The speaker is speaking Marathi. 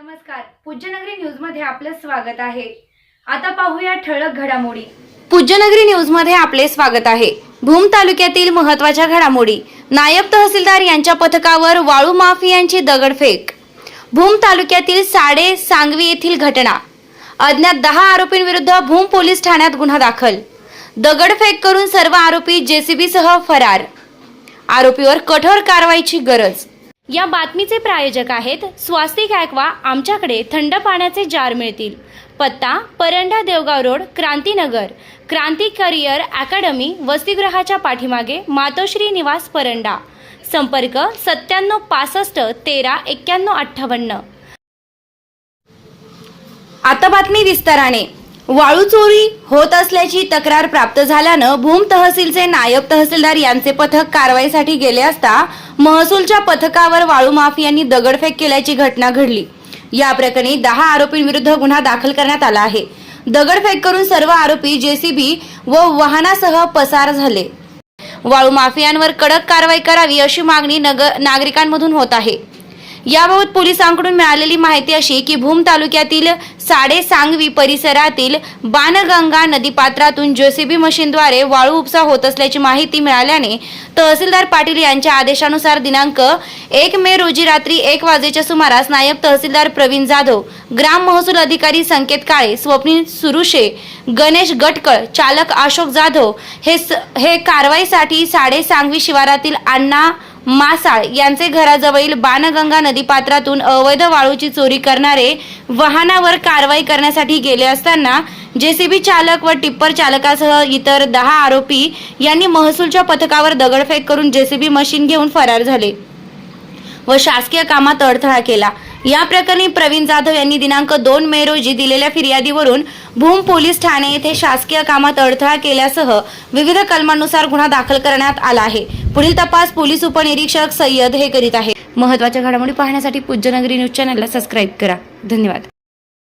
नमस्कार. पूज्यनगरी न्यूजमध्ये आपलं स्वागत आहे. आता पाहूया ठळक घडामोडी. पूज्यनगरी न्यूजमध्ये आपले स्वागत आहे. भूम तालुक्यातील महत्त्वाच्या घडामोडी. नायब तहसीलदार यांच्या पथकावर वाळू माफियांची दगडफेक. भूम तालुक्यातील साडे सांगवी येथील घटना. अज्ञात दहा आरोपींविरुद्ध भूम पोलीस ठाण्यात गुन्हा दाखल. दगडफेक करून सर्व आरोपी जेसीबी सह फरार. आरोपीवर कठोर कारवाईची गरज. या बातमीचे प्रायोजक आहेत स्वास्तिक ॲक्वा आमच्याकडे थंड पाण्याचे जार मिळतील. पत्ता Paranda Devgaon road Krantinagar. Kranti career academy वसतिगृहाच्या पाठीमागे मातोश्री निवास परंडा. संपर्क सत्त्याण्णव पासष्ट तेरा एक्क्याण्णव अठ्ठावन्न. आता बातमी विस्ताराने. वाळू चोरी होत असल्याची तक्रार प्राप्त झाल्यानं भूम तहसीलचे नायब तहसीलदार यांचे पथक कारवाईसाठी गेले असता महसूलच्या पथकावर वाळू माफियांनी दगडफेक केल्याची घटना घडली. या प्रकरणी दहा आरोपींविरुद्ध गुन्हा दाखल करण्यात आला आहे. दगडफेक करून सर्व आरोपी जेसीबी व वाहनासह पसार झाले. वाळू माफियांवर कडक कारवाई करावी अशी मागणी नगर नागरिकांमधून होत आहे. याबाबत पोलिसांकडून मिळालेली माहिती अशी की भूम तालुक्यातील साडे सांगवी परिसरातील बाणगंगा नदीपात्रातून जेसीबी मशीनद्वारे वाळू उपसा होत असल्याची माहिती मिळाल्याने तहसीलदार पाटील यांच्या आदेशानुसार दिनांक एक मे रोजी रात्री एक वाजेच्या सुमारास नायब तहसीलदार प्रवीण जाधव ग्राम महसूल अधिकारी संकेत काळे स्वप्नील सुरुशे गणेश गटकळ चालक अशोक जाधव हे स- हे कारवाईसाठी साडे सांगवी शिवारातील अण्णा मासाळ यांचे घराजवळील बाणगंगा नदीपात्रातून अवैध वाळूची चोरी करणारे वाहनावर कारवाई करण्यासाठी गेले असताना जेसीबी चालक व टिप्पर चालकासह इतर दहा आरोपी यांनी महसूलच्या पथकावर दगडफेक करून जेसीबी मशीन घेऊन फरार झाले व शासकीय कामात अडथळा केला. या प्रकरणी प्रवीण जाधव यांनी दिनांक दोन मे रोजी दिलेल्या फिर्यादीवरून भूम पोलीस ठाणे येथे शासकीय कामात अडथळा केल्यासह विविध कलमांनुसार गुन्हा दाखल करण्यात आला आहे. पुढील तपास पोलीस उपनिरीक्षक सय्यद हे करीत आहे महत्त्वाच्या घडामोडी पाहण्यासाठी पूज्यनगरी न्यूज चॅनलला सबस्क्राईब करा. धन्यवाद.